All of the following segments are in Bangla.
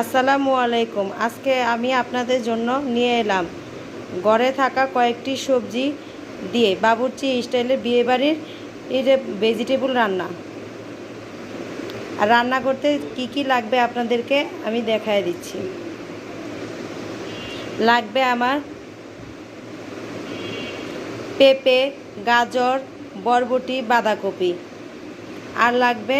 আসসালামু আলাইকুম। আজকে আমি আপনাদের জন্য নিয়ে এলাম। ঘরে থাকা কয়েকটি সবজি দিয়ে বাবুর্চি স্টাইলের বিয়েবাড়ির ভেজিটেবল রান্না। আর রান্না করতে কি কি লাগবে আপনাদেরকে আমি দেখায় দিচ্ছি। লাগবে আমার পেঁপে, গাজর, বরবটি, বাঁধাকপি। আর লাগবে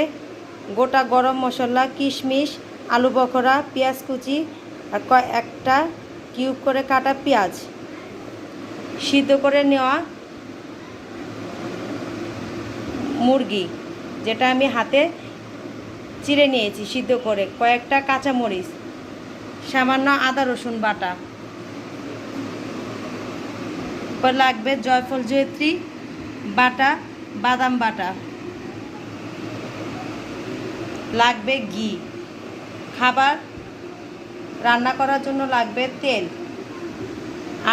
গোটা গরম মশলা, কিশমিশ আলু বখরা পেঁয়াজ কুচি, আর একটা কিউব করে কাটা পেঁয়াজ। সিদ্ধ করে নেওয়া মুরগি, যেটা আমি হাতে চিড়ে নিয়েছি সিদ্ধ করে। কয়েকটা কাঁচামরিচ, সামান্য আদা রসুন বাটা। লাগবে জয়ফল জয়ত্রী বাটা, বাদাম বাটা। লাগবে ঘি। খাবার রান্না করার জন্য লাগবে তেল।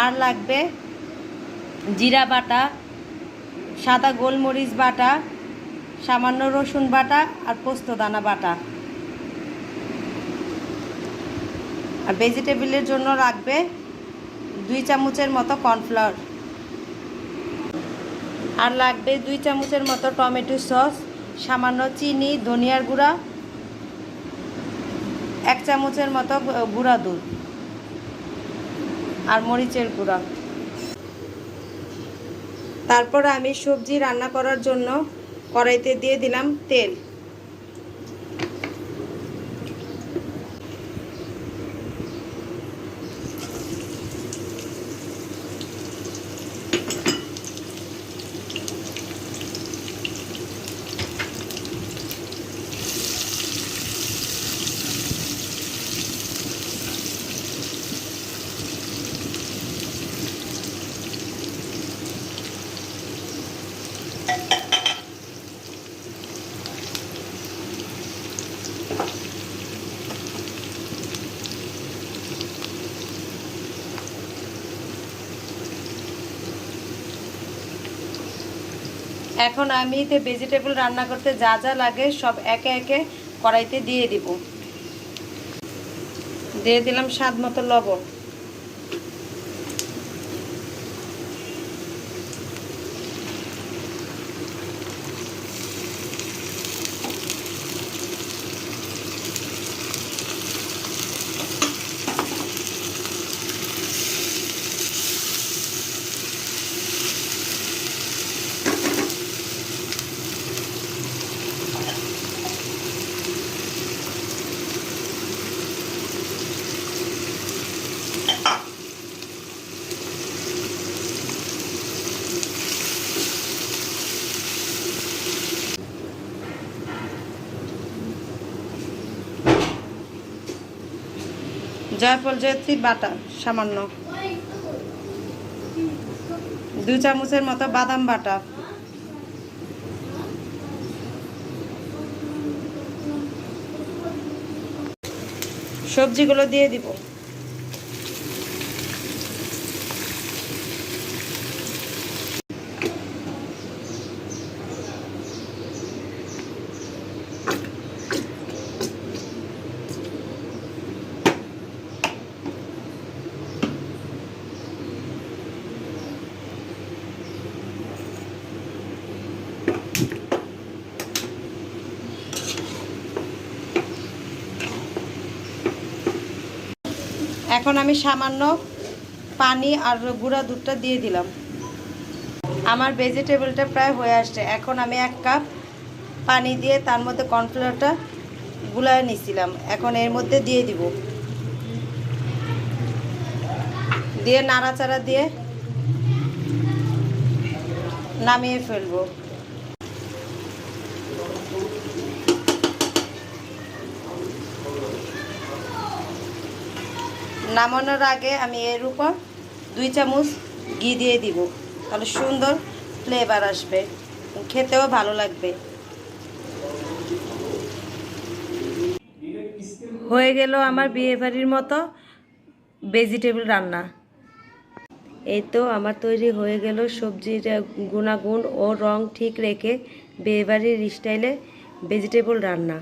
আর লাগবে জিরা বাটা, সাদা গোলমরিচ বাটা, সামান্য রসুন বাটা আর পোস্তদানা বাটা। আর ভেজিটেবিলের জন্য লাগবে দুই চামচের মতো কর্নফ্লাওয়ার। আর লাগবে দুই চামচের মতো টমেটো সস, সামান্য চিনি, ধনিয়ার গুঁড়া এক চামচের মতো গুঁড়া দুধ আর মরিচের গুঁড়া। তারপর আমি সবজি রান্না করার জন্য কড়াইতে দিয়ে দিলাম তেল। এখন আমি তে ভেজিটেবল রান্না করতে যা যা লাগে সব একে একে কড়াইতে দিয়ে দিব। দিয়ে দিলাম স্বাদ মতো লবণ। জয়ফল জয়ত্রী বাটার সামান্য। দু চামচের মতো বাদাম বাটার সবজিগুলো দিয়ে দিব। এখন আমি সামান্য পানি আর গুঁড়া দুধটা দিয়ে দিলাম। আমার ভেজিটেবলটা প্রায় হয়ে আসছে। এখন আমি এক কাপ পানি দিয়ে তার মধ্যে কর্নফ্লাওয়ারটা গুলায় নিছিলাম। এখন এর মধ্যে দিয়ে দিব। দিয়ে নাড়াচাড়া দিয়ে নামিয়ে ফেলব। নামানোর আগে আমি এর উপর দুই চামচ ঘি দিয়ে দিব। তাহলে সুন্দর ফ্লেভার আসবে। খেতেও ভালো লাগবে। হয়ে গেল আমার বিয়েবাড়ির মতো ভেজিটেবল রান্না। এই তো আমার তৈরি হয়ে গেল সবজির গুণাগুণ ও রং ঠিক রেখে বিয়েবাড়ির স্টাইলে ভেজিটেবল রান্না।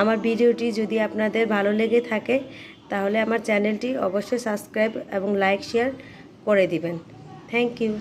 আমার ভিডিওটি যদি আপনাদের ভালো লেগে থাকে তাহলে আমার চ্যানেলটি অবশ্যই সাবস্ক্রাইব এবং লাইক শেয়ার করে দিবেন। Thank you